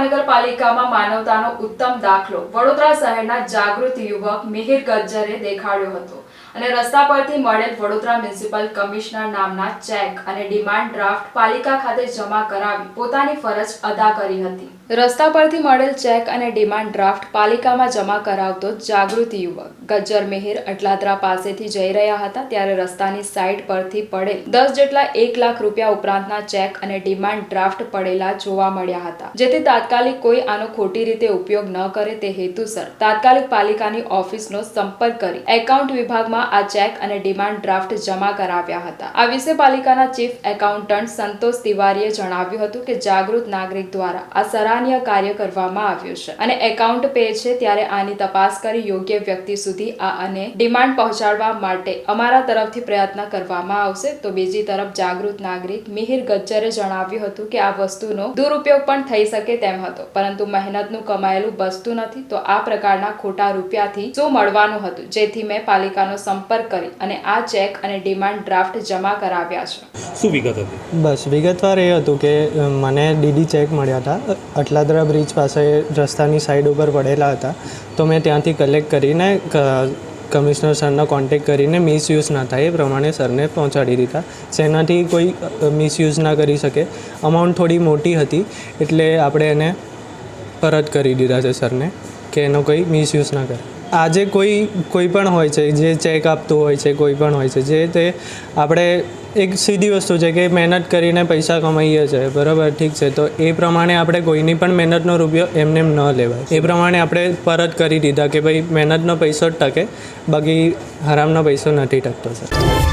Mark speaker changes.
Speaker 1: મહાનગરપાલિકામાં માનવતાનો ઉત્તમ દાખલો. વડોદરા શહેરના જાગૃત યુવક મિહિર ગજ્જરે દેખાડ્યો હતો અને રસ્તા પરથી મળેલ વડોદરા મ્યુનિસિપલ કમિશનર નામના ચેક અને ડિમાન્ડ ડ્રાફ્ટ પાલિકા ખાતે જમા કરાવી પોતાની ફરજ અદા કરી હતી. રસ્તા પરથી મળેલ ચેક અને ડિમાન્ડ ડ્રાફ્ટ પાલિકામાં જમા કરાવતો જાગૃત યુવક ગજ્જર મિહિર અટલાદરા પાસેથી જઈ રહ્યા હતા ત્યારે રસ્તાની સાઈડ પરથી પડેલ દસ જેટલા એક લાખ રૂપિયા ઉપરાંતના ચેક અને ડિમાન્ડ ડ્રાફ્ટ પડેલા જોવા મળ્યા હતા. જેથી તાત્કાલિક કોઈ આનો ખોટી રીતે ઉપયોગ ન કરે તે હેતુસર તાત્કાલિક પાલિકાની ઓફિસનો સંપર્ક કરી એકાઉન્ટ વિભાગમાં આ ચેક અને ડિમાન્ડ ડ્રાફ્ટ જમા કરાવ્યા હતા. આ વિશે પાલિકાના ચીફ એકાઉન્ટન્ટ સંતોષ તિવારીએ જણાવ્યું હતું કે જાગૃત નાગરિક દ્વારા આ સરાહનીય કાર્ય કરવામાં આવ્યું છે અને એકાઉન્ટ પે છે ત્યારે આની તપાસ કરી યોગ્ય વ્યક્તિ સુધી આ અને ડિમાન્ડ પહોંચાડવા માટે અમારા તરફથી પ્રયત્ન કરવામાં આવશે. તો બીજી તરફ જાગૃત નાગરિક મિહિર ગજ્જરે જણાવ્યું હતું કે આ વસ્તુનો દુરુપયોગ પણ થઈ શકે તેમ હતો. પરંતુ મહેનતનું કમાયેલું બસતું નથી તો આ પ્રકારના ખોટા રૂપિયાથી શું મળવાનું હતું? જેથી મેં પાલિકાનો સંપર્ક કરી અને આ ચેક અને ડિમાન્ડ ડ્રાફ્ટ જમા કરાવ્યા છે.
Speaker 2: શું વિગત હતી?
Speaker 3: બસ વિગતવાર એ હતું કે મને ડીડી ચેક મળ્યા હતા. અટલાદરા બ્રિજ પાસે રસ્તાની સાઈડ ઉપર પડેલા હતા. તો મેં ત્યાંથી કલેક્ટ કરીને કમિશનર સરનો કોન્ટેક કરીને મિસયુઝ ના થાય એ પ્રમાણે સરને પહોંચાડી દીધા. જેનાથી કોઈ મિસયુઝ ના કરી શકે. અમાઉન્ટ થોડી મોટી હતી, એટલે આપણે એને પરત કરી દીધા છે સરને, કે એનો કોઈ મિસયુઝ ના કરે. આજે કોઈ કોઈ પણ હોય છે, જે ચેક આપતું હોય છે, કોઈ પણ હોય છે, જે તે આપણે એક સીધી વસ્તુ છે કે મહેનત કરીને પૈસા કમાઈએ છીએ બરાબર, ઠીક છે, તો એ પ્રમાણે આપણે કોઈની પણ મહેનતનો રૂપિયો એમને એમ ન લેવાય. એ પ્રમાણે આપણે પરત કરી દીધા કે ભાઈ મહેનતનો પૈસો જ ટકે, બાકી હરામનો પૈસો નથી ટકતો, સર.